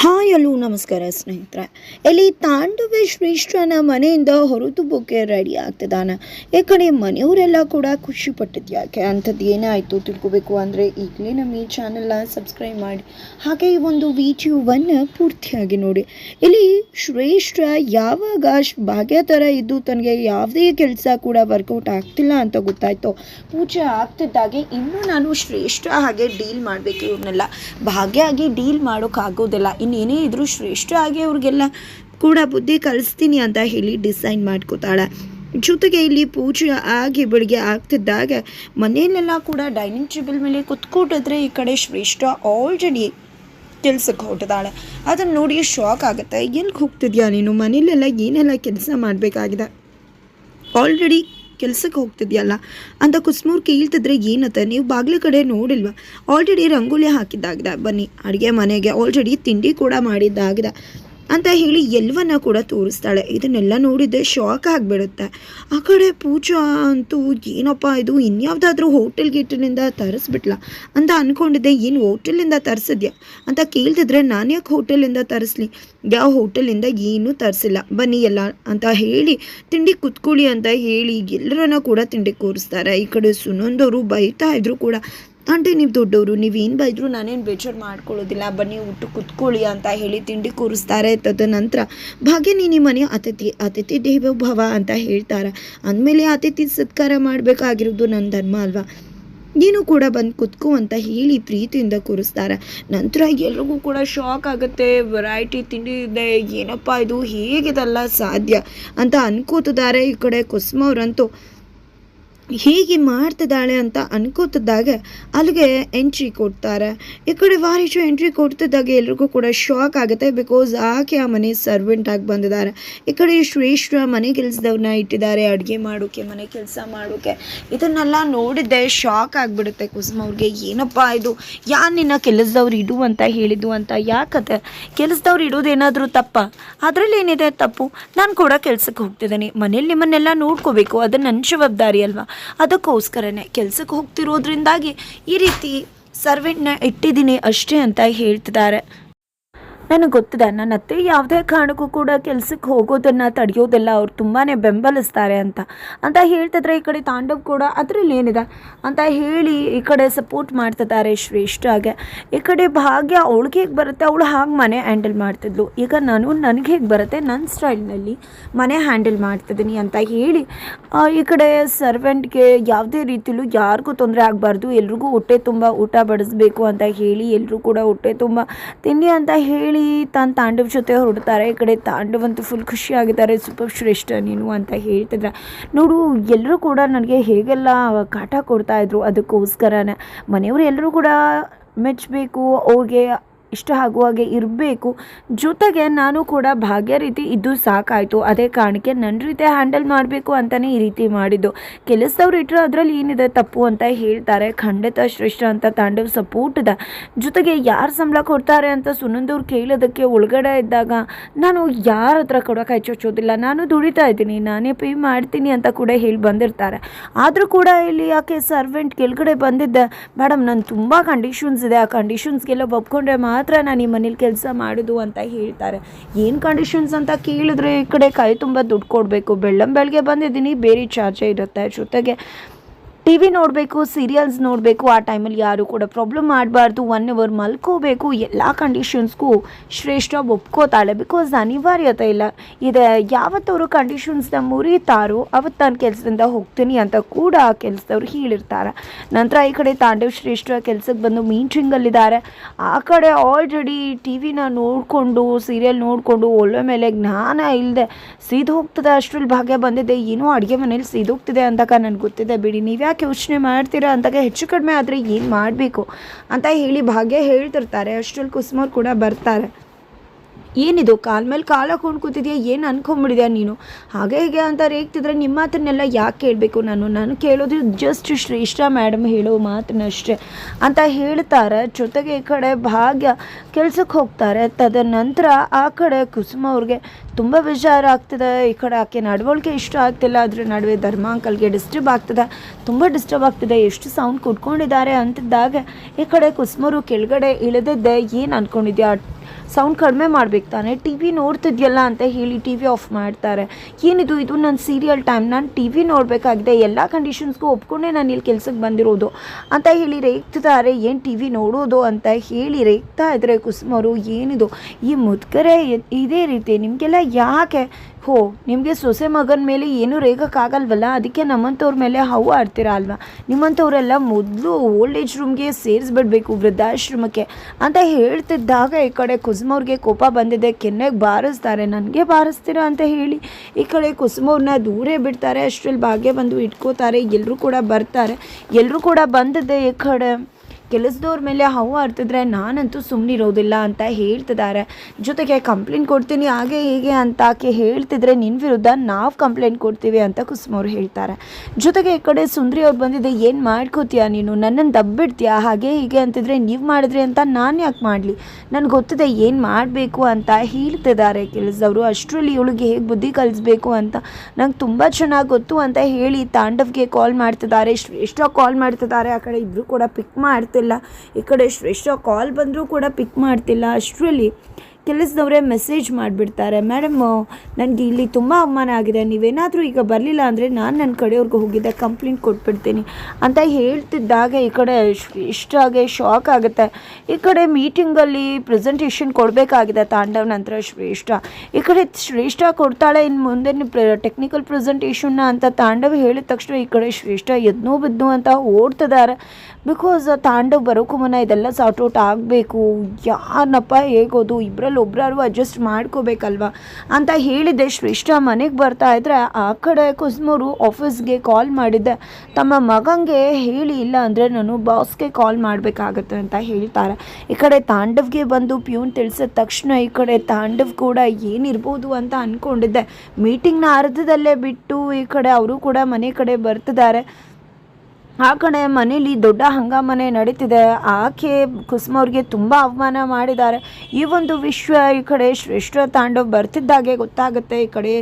Hi ಅಲ್ಲೂ, ನಮಸ್ಕಾರ ಸ್ನೇಹಿತರೆ. ಇಲ್ಲಿ ತಾಂಡವ ಶ್ರೇಷ್ಠನ ಮನೆಯಿಂದ ಹೊರತು ಹೊರತುಬೋಕೆ ರೆಡಿ ಆಗ್ತದಾನ ಈ ಮನೆಯವರೆಲ್ಲ ಕೂಡ ಖುಷಿ ಪಟ್ಟಿದ್ದು ಯಾಕೆ? ಅಂಥದ್ದು ಏನಾಯಿತು ತಿಳ್ಕೊಬೇಕು ಅಂದರೆ ಈಗಲೇ ನಮ್ಮ ಈ ಚಾನಲ್ನ ಸಬ್ಸ್ಕ್ರೈಬ್ ಮಾಡಿ. ಹಾಗೆ ಈ ಒಂದು ವಿಡಿಯೋವನ್ನು ಪೂರ್ತಿಯಾಗಿ ನೋಡಿ. ಇಲ್ಲಿ ಶ್ರೇಷ್ಠ ಯಾವಾಗ ಭಾಗ್ಯ ಥರ ಇದ್ದು ತನಗೆ ಯಾವುದೇ ಕೆಲಸ ಕೂಡ ವರ್ಕೌಟ್ ಆಗ್ತಿಲ್ಲ ಅಂತ ಗೊತ್ತಾಯಿತು. ಪೂಜೆ ಆಗ್ತಿದ್ದಾಗೆ ಇನ್ನೂ ನಾನು ಶ್ರೇಷ್ಠ ಹಾಗೆ ಡೀಲ್ ಮಾಡಬೇಕು ಇವ್ರನ್ನೆಲ್ಲ. ಭಾಗ್ಯ ಆಗಿ ಡೀಲ್ ಮಾಡೋಕ್ಕಾಗೋದಿಲ್ಲ ಇನ್ನೇನೇ ಇದ್ರೂ ಶ್ರೇಷ್ಠ ಆಗಿ ಅವ್ರಿಗೆಲ್ಲ ಕೂಡ ಬುದ್ಧಿ ಕಲಿಸ್ತೀನಿ ಅಂತ ಹೇಳಿ ಡಿಸೈನ್ ಮಾಡ್ಕೋತಾಳೆ. ಜೊತೆಗೆ ಇಲ್ಲಿ ಪೂಜೆ ಆಗಿ ಬೆಳಿಗ್ಗೆ ಆಗ್ತಿದ್ದಾಗ ಮನೆಯಲ್ಲೆಲ್ಲ ಕೂಡ ಡೈನಿಂಗ್ ಟೇಬಲ್ ಮೇಲೆ ಕುತ್ಕೊಟ್ಟಿದ್ರೆ ಈ ಕಡೆ ಶ್ರೇಷ್ಠ ಆಲ್ರೆಡಿ ಕೆಲ್ಸಕ್ಕೆ ಹೊರಟಿದ್ದಾಳೆ. ಅದನ್ನು ನೋಡಿ ಶಾಕ್ ಆಗುತ್ತೆ. ಎಲ್ಲಿಗೆ ಹೋಗ್ತಿದ್ಯಾ ನೀನು? ಮನೇಲೆಲ್ಲ ಏನೆಲ್ಲ ಕೆಲಸ ಮಾಡಬೇಕಾಗಿದೆ? ಆಲ್ರೆಡಿ ಕೆಲ್ಸಕ್ಕೆ ಹೋಗ್ತಿದ್ಯಲ್ಲ? ಅಂತ ಕುಸ್ಮೂರ್ ಕೇಳ್ತಿದ್ರೆ, ಏನತ್ತೆ, ನೀವು ಬಾಗಿಲ ಕಡೆ ನೋಡಿಲ್ವಾ? ಆಲ್ರೆಡಿ ರಂಗೋಲಿ ಹಾಕಿದ್ದಾಗಿದೆ. ಬನ್ನಿ, ಅಡುಗೆ ಮನೆಗೆ. ಆಲ್ರೆಡಿ ತಿಂಡಿ ಕೂಡ ಮಾಡಿದ್ದಾಗಿದೆ. ಅಂತ ಹೇಳಿ ಎಲ್ಲವನ್ನ ಕೂಡ ತೋರಿಸ್ತಾಳೆ. ಇದನ್ನೆಲ್ಲ ನೋಡಿದ್ದೆ ಶಾಕ್ ಆಗಿಬಿಡುತ್ತೆ. ಆ ಕಡೆ ಪೂಜಾ ಅಂತೂ ಏನಪ್ಪ ಇದು? ಇನ್ಯಾವುದಾದ್ರೂ ಹೋಟೆಲ್ ಗೀಟಲಿಂದ ತರಿಸ್ಬಿಟ್ಲ ಅಂತ ಅಂದ್ಕೊಂಡಿದ್ದೆ ಏನು ಹೋಟೆಲಿಂದ ತರಿಸಿದ್ಯಾ? ಅಂತ ಕೇಳ್ತಿದ್ರೆ ನಾನು ಯಾಕೆ ಹೋಟೆಲಿಂದ ತರಿಸ್ಲಿ? ಯಾವ ಹೋಟೆಲಿಂದ ಏನೂ ತರಿಸಿಲ್ಲ. ಬನ್ನಿ ಎಲ್ಲ ಅಂತ ಹೇಳಿ ತಿಂಡಿ ಕುತ್ಕೊಳ್ಳಿ ಅಂತ ಹೇಳಿ ಎಲ್ಲರನ್ನ ಕೂಡ ತಿಂಡಿ ಕೂರಿಸ್ತಾರೆ. ಈ ಕಡೆ ಸುನೊಂದವರು ಬೈತಾ ಇದ್ರು ಕೂಡ ಆಂಟಿ, ನೀವು ದೊಡ್ಡವರು ನೀವೇನು ಬೈದ್ರು ನಾನೇನು ಬೇಜಾರು ಮಾಡ್ಕೊಳ್ಳೋದಿಲ್ಲ. ಬನ್ನಿ ಊಟ ಕುತ್ಕೊಳ್ಳಿ ಅಂತ ಹೇಳಿ ತಿಂಡಿ ಕೂರಿಸ್ತಾರೆ. ತದನಂತರ ಭಾಗ್ಯ ನೀನು ಮನೆ ಅತಿಥಿ ಅತಿಥಿ ದೇವೋ ಭವ ಅಂತ ಹೇಳ್ತಾರೆ. ಅಂದಮೇಲೆ ಅತಿಥಿ ಸತ್ಕಾರ ಮಾಡಬೇಕಾಗಿರೋದು ನನ್ನ ಧರ್ಮ ಅಲ್ವಾ? ನೀನು ಕೂಡ ಬಂದು ಕುತ್ಕೋ ಅಂತ ಹೇಳಿ ಪ್ರೀತಿಯಿಂದ ಕೂರಿಸ್ತಾರೆ. ನಂತರ ಎಲ್ರಿಗೂ ಕೂಡ ಶಾಕ್ ಆಗುತ್ತೆ. ವೆರೈಟಿ ತಿಂಡಿ ಇದೆ. ಏನಪ್ಪ ಇದು? ಹೇಗಿದೆಲ್ಲ ಸಾಧ್ಯ? ಅಂತ ಅನ್ಕೋತಿದ್ದಾರೆ ಈ ಕಡೆ ಕುಸುಮವ್ರಂತೂ. ಹೀಗೆ ಮಾಡ್ತಿದ್ದಾಳೆ ಅಂತ ಅನ್ಕೋತಿದ್ದಾಗ ಅಲ್ಲಿಗೆ ಎಂಟ್ರಿ ಕೊಡ್ತಾರೆ. ಈ ಕಡೆ ವಾರಿಶು ಎಂಟ್ರಿ ಕೊಡ್ತಿದ್ದಾಗ ಎಲ್ರಿಗೂ ಕೂಡ ಶಾಕ್ ಆಗುತ್ತೆ ಬಿಕಾಸ್ ಆಕೆ ಆ ಮನೆ ಸರ್ವೆಂಟ್ ಆಗಿ ಬಂದಿದ್ದಾರೆ. ಈ ಕಡೆ ಶ್ರೇಷ್ಠ ಮನೆ ಕೆಲಸದವ್ರನ್ನ ಇಟ್ಟಿದ್ದಾರೆ, ಅಡುಗೆ ಮಾಡೋಕೆ, ಮನೆ ಕೆಲಸ ಮಾಡೋಕೆ. ಇದನ್ನೆಲ್ಲ ನೋಡಿದ್ದೆ ಶಾಕ್ ಆಗಿಬಿಡುತ್ತೆ ಕುಸುಮ ಅವ್ರಿಗೆ, ಏನಪ್ಪ ಇದು? ಯಾರು ನಿನ್ನ ಕೆಲಸದವ್ರು ಇಡು ಅಂತ ಹೇಳಿದ್ದು ಅಂತ ಯಾಕತ್ತೆ ಕೆಲಸದವ್ರು ಇಡೋದೇನಾದರೂ ತಪ್ಪ? ಅದರಲ್ಲಿ ಏನಿದೆ ತಪ್ಪು? ನಾನು ಕೂಡ ಕೆಲಸಕ್ಕೆ ಹೋಗ್ತಿದ್ದೀನಿ. ಮನೇಲಿ ನಿಮ್ಮನ್ನೆಲ್ಲ ನೋಡ್ಕೋಬೇಕು. ಅದು ನನ್ನ ಜವಾಬ್ದಾರಿ ಅಲ್ವಾ? ಅದಕ್ಕೋಸ್ಕರನೇ ಕೆಲಸಕ್ಕೆ ಹೋಗ್ತಿರೋದ್ರಿಂದಾಗಿ ಈ ರೀತಿ ಸರ್ವೆಂಟ್ನ ಇಟ್ಟಿದ್ದೀನಿ ಅಷ್ಟೇ ಅಂತ ಹೇಳ್ತಿದ್ದಾರೆ. ನನಗೆ ಗೊತ್ತಿದೆ ನನ್ನ ಅತ್ತೆ ಯಾವುದೇ ಕಾರಣಕ್ಕೂ ಕೂಡ ಕೆಲಸಕ್ಕೆ ಹೋಗೋದನ್ನು ತಡೆಯೋದೆಲ್ಲ. ಅವ್ರು ತುಂಬಾ ಬೆಂಬಲಿಸ್ತಾರೆ ಅಂತ. ಅಂತ ಹೇಳ್ತಿದ್ರೆ ಈ ಕಡೆ ತಾಂಡವ್ ಕೂಡ ಅದರಲ್ಲಿ ಏನಿದೆ? ಅಂತ ಹೇಳಿ ಈ ಕಡೆ ಸಪೋರ್ಟ್ ಮಾಡ್ತಿದ್ದಾರೆ ಶ್ರೇಷ್ಠಾಗೆ ಈ ಕಡೆ ಭಾಗ್ಯ ಅವಳಿಗೆ ಹೇಗೆ ಬರುತ್ತೆ? ಅವಳು ಹಾಗೆ ಮನೆ ಹ್ಯಾಂಡಲ್ ಮಾಡ್ತಿದ್ಲು. ಈಗ ನಾನು ನನಗೆ ಹೇಗೆ ಬರುತ್ತೆ? ನನ್ನ ಸ್ಟೈಲ್ನಲ್ಲಿ ಮನೆ ಹ್ಯಾಂಡಲ್ ಮಾಡ್ತಿದ್ದೀನಿ ಅಂತ ಹೇಳಿ ಈ ಕಡೆ ಸರ್ವೆಂಟ್ಗೆ ಯಾವುದೇ ರೀತಿಯಲ್ಲೂ ಯಾರಿಗೂ ತೊಂದರೆ ಆಗಬಾರ್ದು. ಎಲ್ರಿಗೂ ಹೊಟ್ಟೆ ತುಂಬ ಊಟ ಬಡಿಸ್ಬೇಕು ಅಂತ ಹೇಳಿ ಎಲ್ಲರೂ ಕೂಡ ಹೊಟ್ಟೆ ತುಂಬ ತಿನ್ನಿ ಅಂತ ಹೇಳಿ ತಾನು ತಾಂಡವ್ ಜೊತೆ ಹೊರಡ್ತಾರೆ, ಈ ಕಡೆ ತಾಂಡವ್ ಅಂತೂ ಫುಲ್ ಖುಷಿಯಾಗಿದ್ದಾರೆ. ಸೂಪರ್ ಶ್ರೇಷ್ಠ ನೀನು ಅಂತ ಹೇಳ್ತಿದ್ರೆ. ನೋಡು, ಎಲ್ಲರೂ ಕೂಡ ನನಗೆ ಹೇಗೆಲ್ಲ ಕಾಟ ಕೊಡ್ತಾಯಿದ್ರು ಅದಕ್ಕೋಸ್ಕರನೇ. ಮನೆಯವರು ಎಲ್ಲರೂ ಕೂಡ ಮೆಚ್ಚಬೇಕು ಅವ್ರಿಗೆ ಇಷ್ಟ ಆಗುವ ಹಾಗೆ ಇರಬೇಕು. ಜೊತೆಗೆ ನಾನು ಕೂಡ ಭಾಗ್ಯ ರೀತಿ ಇದ್ದು ಸಾಕಾಯಿತು. ಅದೇ ಕಾರಣಕ್ಕೆ ನನ್ನ ರೀತಿ ಹ್ಯಾಂಡಲ್ ಮಾಡಬೇಕು ಅಂತಲೇ ಈ ರೀತಿ ಮಾಡಿದ್ದು. ಕೆಲಸದವ್ರು ಇಟ್ಟರೆ ಅದರಲ್ಲಿ ಏನಿದೆ ತಪ್ಪು ಅಂತ ಹೇಳ್ತಾರೆ. ಖಂಡಿತ ಶ್ರೇಷ್ಠ ಅಂತ ತಾಂಡವ್ ಸಪೋರ್ಟ್ ಇದೆ ಜೊತೆಗೆ ಯಾರು ಸಂಬಳ ಕೊಡ್ತಾರೆ ಅಂತ ಸುನಂದವ್ರು ಕೇಳೋದಕ್ಕೆ ಒಳಗಡೆ ಇದ್ದಾಗ ನಾನು ಯಾರ ಹತ್ರ ಕೊಡೋಕೆ ಹೆಚ್ಚೋದಿಲ್ಲ ನಾನು ದುಡಿತಾ ಇದ್ದೀನಿ. ನಾನೇ ಪೇ ಮಾಡ್ತೀನಿ ಅಂತ ಕೂಡ ಹೇಳಿ ಬಂದಿರ್ತಾರೆ. ಆದರೂ ಕೂಡ ಇಲ್ಲಿ ಯಾಕೆ ಸರ್ವೆಂಟ್ ಕೆಳಗಡೆ ಬಂದಿದ್ದೆ. ಮೇಡಮ್, ನಾನು ತುಂಬ ಕಂಡೀಷನ್ಸ್ ಇದೆ. ಆ ಕಂಡೀಷನ್ಸ್ಗೆಲ್ಲ ಒಪ್ಕೊಂಡ್ರೆ ಮಾತ್ರ ನಾನು ಈ ಮನೇಲಿ ಕೆಲಸ ಮಾಡೋದು ಅಂತ ಹೇಳ್ತಾರೆ. ಏನು ಕಂಡೀಷನ್ಸ್ ಅಂತ ಕೇಳಿದ್ರೆ ಈ ಕಡೆ ಕೈ ತುಂಬ ದುಡ್ಡು ಕೊಡಬೇಕು. ಬೆಳ್ಳಂ ಬೆಳಗ್ಗೆ ಬಂದಿದ್ದೀನಿ, ಬೇರೆ ಚಾರ್ಜೇ ಇರುತ್ತೆ. ಜೊತೆಗೆ ಟಿ ವಿ ನೋಡಬೇಕು, ಸೀರಿಯಲ್ಸ್ ನೋಡಬೇಕು, ಆ ಟೈಮಲ್ಲಿ ಯಾರು ಕೂಡ ಪ್ರಾಬ್ಲಮ್ ಮಾಡಬಾರ್ದು ಒನ್ ಅವರ್ ಮಲ್ಕೋಬೇಕು, ಎಲ್ಲ ಕಂಡೀಷನ್ಸ್ಗೂ ಶ್ರೇಷ್ಠ ಒಪ್ಕೋತಾಳೆ. ಬಿಕಾಸ್ ಅನಿವಾರ್ಯತೆ ಇಲ್ಲ. ಇದೆ ಯಾವತ್ತವರು ಕಂಡೀಷನ್ಸ್ನ ಮುರಿತಾರೋ ಅವತ್ತು ನಾನು ಕೆಲಸದಿಂದ ಹೋಗ್ತೀನಿ ಅಂತ ಕೂಡ ಆ ಕೆಲಸದವ್ರು ಹೇಳಿರ್ತಾರೆ. ನಂತರ ಈ ಕಡೆ ತಾಂಡವ್ ಶ್ರೇಷ್ಠ ಕೆಲಸಕ್ಕೆ ಬಂದು ಮೀಟಿಂಗಲ್ಲಿದ್ದಾರೆ ಆ ಕಡೆ ಆಲ್ರೆಡಿ ಟಿ ವಿನ ನೋಡಿಕೊಂಡು, ಸೀರಿಯಲ್ ನೋಡಿಕೊಂಡು, ಒಳ್ಳೆ ಮೇಲೆ ಜ್ಞಾನ ಇಲ್ಲದೆ ಸೀದು ಹೋಗ್ತದೆ ಅಷ್ಟರಲ್ಲಿ ಭಾಗ್ಯ ಬಂದಿದೆ, ಏನೂ ಅಡುಗೆ ಮನೇಲಿ ಸೀದೋಗ್ತಿದೆ ಅಂತಕ ನನಗೆ ಗೊತ್ತಿದೆ. ಬಿಡಿ ನೀವು ಯಾಕೆ ಯೋಚನೆ ಮಾಡ್ತೀರಾ ಅಂತಾಗ ಹೆಚ್ಚು ಕಡಿಮೆ ಆದರೆ ಏನು ಮಾಡಬೇಕು? ಅಂತ ಹೇಳಿ ಭಾಗ್ಯ ಹೇಳ್ತಿರ್ತಾರೆ. ಅಷ್ಟರಲ್ಲಿ ಕುಸುಮವ್ರು ಕೂಡ ಬರ್ತಾರೆ. ಏನಿದು? ಕಾಲ ಮೇಲೆ ಕಾಲ ಹಾಕೊಂಡು ಕೂತಿದ್ಯಾ ಏನು ಅನ್ಕೊಂಬಿಡಿದ್ಯಾ ನೀನು? ಹಾಗೆ ಹೀಗೆ ಅಂತ ರೇಗ್ತಿದ್ರೆ ನಿಮ್ಮ ಮಾತನ್ನೆಲ್ಲ ಯಾಕೆ ಕೇಳಬೇಕು ನಾನು? ನಾನು ಕೇಳೋದು ಜಸ್ಟ್ ಶ್ರೇಷ್ಠ ಮೇಡಮ್ ಹೇಳೋ ಮಾತನ್ನಷ್ಟೇ ಅಂತ ಹೇಳ್ತಾರೆ. ಜೊತೆಗೆ ಈ ಕಡೆ ಭಾಗ್ಯ ಕೆಲ್ಸಕ್ಕೆ ಹೋಗ್ತಾರೆ. ತದನಂತರ ಆ ಕಡೆ ಕುಸುಮ ಅವ್ರಿಗೆ ತುಂಬ ವಿಚಾರ ಆಗ್ತದೆ ಈ ಕಡೆ ಆಕೆ ನಡವಳಿಕೆ ಇಷ್ಟ ಆಗ್ತಿಲ್ಲ. ಅದ್ರ ನಡುವೆ ಧರ್ಮ ಅಂಕಲ್ಗೆ ಡಿಸ್ಟರ್ಬ್ ಆಗ್ತದೆ. ತುಂಬ ಡಿಸ್ಟರ್ಬ್ ಆಗ್ತಿದೆ. ಎಷ್ಟು ಸೌಂಡ್ ಕುಟ್ಕೊಂಡಿದ್ದಾರೆ ಅಂತಿದ್ದಾಗ ಈ ಕಡೆ ಕುಸುಮರು ಕೆಳಗಡೆ ಇಳಿದಿದ್ದೆ. ಏನು ಅಂದ್ಕೊಂಡಿದ್ಯಾ ಸೌಂಡ್ ಕಡಿಮೆ ಮಾಡ್ಬೇಕು ತಾನೆ. ಟಿ ವಿ ನೋಡ್ತಿದ್ಯಲ್ಲ ಅಂತ ಹೇಳಿ ಟಿ ವಿ ಆಫ್ ಮಾಡ್ತಾರೆ. ಏನಿದು ಇದು? ನನ್ನ ಸೀರಿಯಲ್ ಟೈಮ್ ನಾನು ಟಿ ವಿ ನೋಡಬೇಕಾಗಿದೆ. ಎಲ್ಲ ಕಂಡೀಷನ್ಸ್ಗೂ ಒಪ್ಕೊಂಡೆ ನಾನು ಇಲ್ಲಿ ಕೆಲ್ಸಕ್ಕೆ ಬಂದಿರೋದು. ಅಂತ ಹೇಳಿ ರೇಗ್ತಿದ್ದಾರೆ. ಏನು ಟಿ ವಿ ನೋಡೋದು ಅಂತ ಹೇಳಿ ರೇಗ್ತಾ ಇದ್ದಾರೆ ಕುಸುಮರು ಏನಿದು? ಈ ಮುದ್ಕರೆ ಇದೇ ರೀತಿ ನಿಮಗೆಲ್ಲ ಯಾಕೆ ಹೋ, ನಿಮಗೆ ಸೊಸೆ ಮಗನ ಮೇಲೆ ಏನೂ ರೇಗಕ್ಕಾಗಲ್ವಲ್ಲ ಅದಕ್ಕೆ ನಮ್ಮಂಥವ್ರ ಮೇಲೆ ಹೌ ಆಡ್ತೀರಾ ಅಲ್ವಾ? ನಿಮ್ಮಂಥವರೆಲ್ಲ ಮೊದಲು ಓಲ್ಡ್ ಏಜ್ ರೂಮ್ಗೆ ಸೇರಿಸ್ಬಿಡ್ಬೇಕು ವೃದ್ಧಾಶ್ರಮಕ್ಕೆ. ಅಂತ ಹೇಳ್ತಿದ್ದಾಗ ಈ ಕಡೆ ಕುಸುಮವ್ರಿಗೆ ಕೋಪ ಬಂದಿದೆ. ಕೆನ್ನೆಗೆ ಬಾರಿಸ್ತಾರೆ. ನನಗೆ ಬಾರಿಸ್ತೀರಾ ಅಂತ ಹೇಳಿ ಈ ಕಡೆ ಕುಸುಮವ್ರನ್ನ ದೂರೇ ಬಿಡ್ತಾರೆ. ಅಷ್ಟರಲ್ಲಿ ಭಾಗ್ಯ ಬಂದು ಇಟ್ಕೋತಾರೆ. ಎಲ್ಲರೂ ಕೂಡ ಬರ್ತಾರೆ. ಎಲ್ಲರೂ ಕೂಡ ಬಂದಿದೆ ಈ ಕಡೆ. ಕೆಲಸದವ್ರ ಮೇಲೆ ಹೌ ಆಡ್ತಿದ್ರೆ ನಾನಂತೂ ಸುಮ್ಮನಿರೋದಿಲ್ಲ ಅಂತ ಹೇಳ್ತಿದ್ದಾರೆ. ಜೊತೆಗೆ ಕಂಪ್ಲೇಂಟ್ ಕೊಡ್ತೀನಿ, ಹಾಗೆ ಹೀಗೆ ಅಂತ ಆಕೆ ಹೇಳ್ತಿದ್ರೆ ನಿನ್ನ ವಿರುದ್ಧ ನಾವು ಕಂಪ್ಲೇಂಟ್ ಕೊಡ್ತೀವಿ ಅಂತ ಕುಸುಮವ್ರು ಹೇಳ್ತಾರೆ. ಜೊತೆಗೆ ಈ ಕಡೆ ಸುಂದ್ರಿ ಅವ್ರು ಬಂದಿದ್ದೆ ಏನು ಮಾಡ್ಕೋತೀಯಾ ನೀನು? ನನ್ನನ್ನು ದಬ್ಬಿಡ್ತೀಯಾ? ಹಾಗೆ ಹೀಗೆ ಅಂತಿದ್ರೆ ನೀವು ಮಾಡಿದ್ರಿ ಅಂತ ನಾನು ಯಾಕೆ ಮಾಡಲಿ? ನನಗೆ ಗೊತ್ತಿದೆ ಏನು ಮಾಡಬೇಕು ಅಂತ ಹೇಳ್ತಿದ್ದಾರೆ ಕೆಲಸದವರು. ಅಷ್ಟರಲ್ಲಿ ಇವಳಿಗೆ ಹೇಗೆ ಬುದ್ಧಿ ಕಲಿಸ್ಬೇಕು ಅಂತ ನಂಗೆ ತುಂಬ ಚೆನ್ನಾಗಿ ಗೊತ್ತು ಅಂತ ಹೇಳಿ ತಾಂಡವ್ಗೆ ಕಾಲ್ ಮಾಡ್ತಿದ್ದಾರೆ. ಶ್ರೇಷ್ಠ ಕಾಲ್ ಮಾಡ್ತಿದ್ದಾರೆ. ಆ ಕಡೆ ಇಬ್ಬರು ಕೂಡ ಪಿಕ್ ಮಾಡ್ತಿಲ್ಲ ಈ ಕಡೆ ಶ್ರೇಷ್ಠ ಕಾಲ್ ಬಂದರೂ ಕೂಡ ಪಿಕ್ ಮಾಡ್ತಿಲ್ಲ. ಅಷ್ಟರಲ್ಲಿ ಕೆಲಸದವರೇ ಮೆಸೇಜ್ ಮಾಡಿಬಿಡ್ತಾರೆ. ಮೇಡಮ್ ನನಗೆ ಇಲ್ಲಿ ತುಂಬ ಅವಮಾನ ಆಗಿದೆ. ನೀವೇನಾದರೂ ಈಗ ಬರಲಿಲ್ಲ ಅಂದರೆ ನಾನು ನನ್ನ ಕಡೆಯವ್ರಿಗೆ ಹೋಗಿದ್ದೆ ಕಂಪ್ಲೇಂಟ್ ಕೊಟ್ಬಿಡ್ತೀನಿ ಅಂತ ಹೇಳ್ತಿದ್ದಾಗ ಈ ಕಡೆ ಇಷ್ಟಾಗೆ ಶಾಕ್ ಆಗುತ್ತೆ. ಈ ಕಡೆ ಮೀಟಿಂಗಲ್ಲಿ ಪ್ರೆಸೆಂಟೇಷನ್ ಕೊಡಬೇಕಾಗಿದೆ ತಾಂಡವ್ ನಂತರ ಶ್ರೇಷ್ಠ. ಈ ಕಡೆ ಶ್ರೇಷ್ಠ ಕೊಡ್ತಾಳೆ ಇನ್ನು ಮುಂದೆ ಟೆಕ್ನಿಕಲ್ ಪ್ರೆಸೆಂಟೇಷನ್ನ ಅಂತ ತಾಂಡವ್ ಹೇಳಿದ ತಕ್ಷಣ ಈ ಕಡೆ ಶ್ರೇಷ್ಠ ಎದ್ನೋ ಬಿದ್ನೋ ಅಂತ ಓಡ್ತಿದ್ದಾರೆ. ಬಿಕಾಸ್ ತಾಂಡವ್ ಬರೋಕ್ಕೂ ಮುನ್ನ ಇದೆಲ್ಲ ಸಾರ್ಟ್ ಔಟ್ ಆಗಬೇಕು. ಯಾರನ್ನಪ್ಪ ಹೇಗೋದು? ಇಬ್ಬರಲ್ಲಿ ಒಬ್ಬರಾರು ಅಡ್ಜಸ್ಟ್ ಮಾಡ್ಕೋಬೇಕಲ್ವ? ಅಂತ ಹೇಳಿದ್ದೆ. ಶ್ರೇಷ್ಠ ಮನೆಗೆ ಬರ್ತಾ ಇದ್ರೆ ಆ ಕಡೆ ಕುಸ್ಮೂರು ಆಫೀಸ್ಗೆ ಕಾಲ್ ಮಾಡಿದ್ದೆ. ತಮ್ಮ ಮಗಂಗೆ ಹೇಳಿ, ಇಲ್ಲ ಅಂದರೆ ನಾನು ಬಾಸ್ಗೆ ಕಾಲ್ ಮಾಡಬೇಕಾಗತ್ತೆ ಅಂತ ಹೇಳ್ತಾರೆ. ಈ ಕಡೆ ತಾಂಡವ್ಗೆ ಬಂದು ಪ್ಯೂನ್ ತಿಳಿಸಿದ ತಕ್ಷಣ ಈ ಕಡೆ ತಾಂಡವ್ ಕೂಡ ಏನಿರ್ಬೋದು ಅಂತ ಅಂದ್ಕೊಂಡಿದ್ದೆ ಮೀಟಿಂಗ್ನ ಅರ್ಧದಲ್ಲೇ ಬಿಟ್ಟು ಈ ಕಡೆ ಅವರು ಕೂಡ ಮನೆ ಕಡೆ ಬರ್ತಿದ್ದಾರೆ. ಆ ಕಡೆ ಮನೇಲಿ ದೊಡ್ಡ ಹಂಗಾಮನೆ ನಡೀತಿದೆ. ಆಕೆ ಕುಸುಮವ್ರಿಗೆ ತುಂಬ ಅವಮಾನ ಮಾಡಿದ್ದಾರೆ. ಈ ಒಂದು ವಿಶ್ವ ಈ ಕಡೆ ಶ್ರೇಷ್ಠ ತಾಂಡವ್ ಬರ್ತಿದ್ದಾಗೆ ಗೊತ್ತಾಗುತ್ತೆ. ಈ ಕಡೆ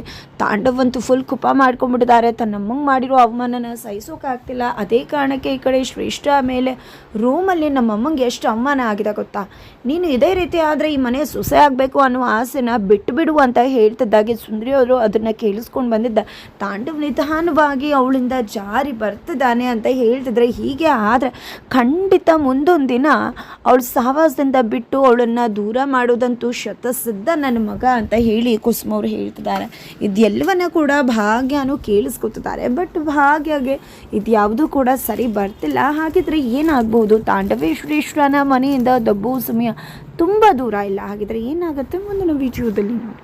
ತಾಂಡವ್ ಅಂತೂ ಫುಲ್ ಕುಪ ಮಾಡ್ಕೊಂಡ್ಬಿಟ್ಟಿದ್ದಾರೆ. ತನ್ನಮ್ಮಂಗೆ ಮಾಡಿರೋ ಅವಮಾನನ ಸಹಿಸೋಕ್ಕಾಗ್ತಿಲ್ಲ ಅದೇ ಕಾರಣಕ್ಕೆ ಈ ಕಡೆ ಶ್ರೇಷ್ಠ ಮೇಲೆ ರೂಮಲ್ಲಿ ನಮ್ಮಮ್ಮಂಗೆ ಎಷ್ಟು ಅವಮಾನ ಆಗಿದೆ ಗೊತ್ತಾ? ನೀನು ಇದೇ ರೀತಿ ಆದರೆ ಈ ಮನೆ ಸೊಸೆ ಆಗಬೇಕು ಅನ್ನೋ ಆಸೆನ ಬಿಟ್ಟು ಬಿಡು ಅಂತ ಹೇಳ್ತಿದ್ದಾಗೆ ಸುಂದರಿಯವರು ಅದನ್ನು ಕೇಳಿಸ್ಕೊಂಡು ಬಂದಿದ್ದ. ತಾಂಡವ್ ನಿಧಾನವಾಗಿ ಅವಳಿಂದ ಜಾರಿ ಬರ್ತಿದ್ದಾನೆ ಅಂತ ಹೇಳ್ತಿದ್ರೆ ಹೀಗೆ ಆದರೆ ಖಂಡಿತ ಮುಂದೊಂದು ದಿನ ಅವಳು ಸಹವಾಸದಿಂದ ಬಿಟ್ಟು ಅವಳನ್ನು ದೂರ ಮಾಡೋದಂತೂ ಶತಸಿದ್ಧ ನನ್ನ ಮಗ ಅಂತ ಹೇಳಿ ಕುಸುಮವ್ರು ಹೇಳ್ತಿದ್ದಾರೆ. ಇದೆಲ್ಲವನ್ನ ಕೂಡ ಭಾಗ್ಯನೂ ಕೇಳಿಸ್ಕೊತಿದ್ದಾರೆ. ಬಟ್ ಭಾಗ್ಯಗೆ ಇದ್ಯಾವುದೂ ಕೂಡ ಸರಿ ಬರ್ತಿಲ್ಲ. ಹಾಗಿದ್ರೆ ಏನಾಗ್ಬೋದು? ತಾಂಡವೇಶ್ವರೇಶ್ವರನ ಮನೆಯಿಂದ ದಬ್ಬು ಸಮಯ ತುಂಬ ದೂರ ಇಲ್ಲ. ಹಾಗಿದ್ರೆ ಏನಾಗುತ್ತೆ? ಮುಂದಿನ ವಿಡಿಯೋದಲ್ಲಿ ನೋಡಿ